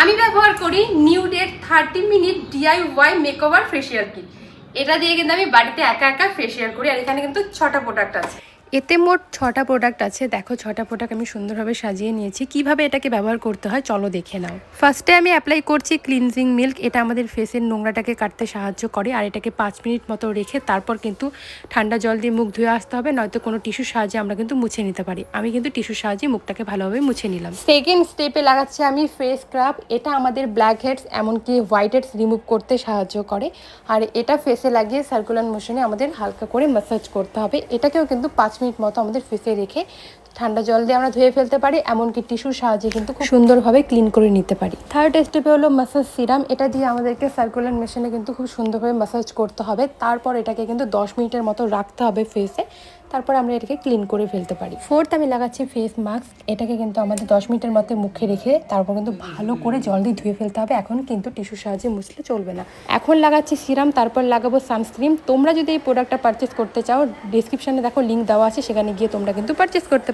আমি ব্যবহার করি নিউডের thirty minute DIY makeover facial kit এটা দিয়ে কিন্তু আমি বাড়িতে একা একা ফেসিয়াল করি, আর এখানে কিন্তু ছটা প্রোডাক্ট আছে। এতে মোট ছটা প্রোডাক্ট আছে। দেখো ছটা প্রোডাক্ট আমি সুন্দরভাবে সাজিয়ে নিয়েছি। কীভাবে এটাকে ব্যবহার করতে হয় চলো দেখে নাও। ফার্স্টে আমি অ্যাপ্লাই করছি ক্লিনজিং মিল্ক এটা আমাদের ফেসের নোংরাটাকে কাটতে সাহায্য করে আর এটাকে পাঁচ মিনিট মতো রেখে তারপর কিন্তু ঠান্ডা জল দিয়ে মুখ ধুয়ে আসতে হবে, নয়তো কোনো টিস্যুর সাহায্যে আমরা কিন্তু মুছে নিতে পারি। আমি কিন্তু টিস্যুর সাহায্যে মুখটাকে ভালোভাবে মুছে নিলাম। সেকেন্ড স্টেপে লাগাচ্ছি আমি ফেস স্ক্রাব এটা আমাদের ব্ল্যাক হেডস এমনকি হোয়াইট হেডস রিমুভ করতে সাহায্য করে। আর এটা ফেসে লাগিয়ে সার্কুলার মোশনে আমাদের হালকা করে ম্যাসাজ করতে হবে। এটাকেও কিন্তু পাঁচ মিনিট মতো আমাদের ফেসে রেখে ঠান্ডা জল দিয়ে আমরা ধুয়ে ফেলতে পারি, এমনকি টিস্যুর সাহায্যে কিন্তু খুব সুন্দরভাবে ক্লিন করে নিতে পারি। থার্ড স্টেপে হলো মাসাজ সিরাম এটা দিয়ে আমাদেরকে সার্কুলার মেশিনে কিন্তু খুব সুন্দরভাবে মাসাজ করতে হবে। তারপর এটাকে কিন্তু দশ মিনিটের মতো রাখতে হবে ফেসে তারপর আমরা এটাকে ক্লিন করে ফেলতে পারি। ফোর্থ আমি লাগাচ্ছি ফেস মাস্ক এটাকে কিন্তু আমাদের দশ মিনিটের মতো মুখে রেখে তারপর কিন্তু ভালো করে জল দিয়ে ধুয়ে ফেলতে হবে। এখন কিন্তু টিস্যুর সাহায্যে মুছলে চলবে না। এখন লাগাচ্ছি সিরাম তারপর লাগাবো সানস্ক্রিন তোমরা যদি এই প্রোডাক্টটা পারচেস করতে চাও ডিসক্রিপশানে দেখো লিঙ্ক দেওয়া আছে, সেখানে গিয়ে তোমরা কিন্তু পারচেস করতে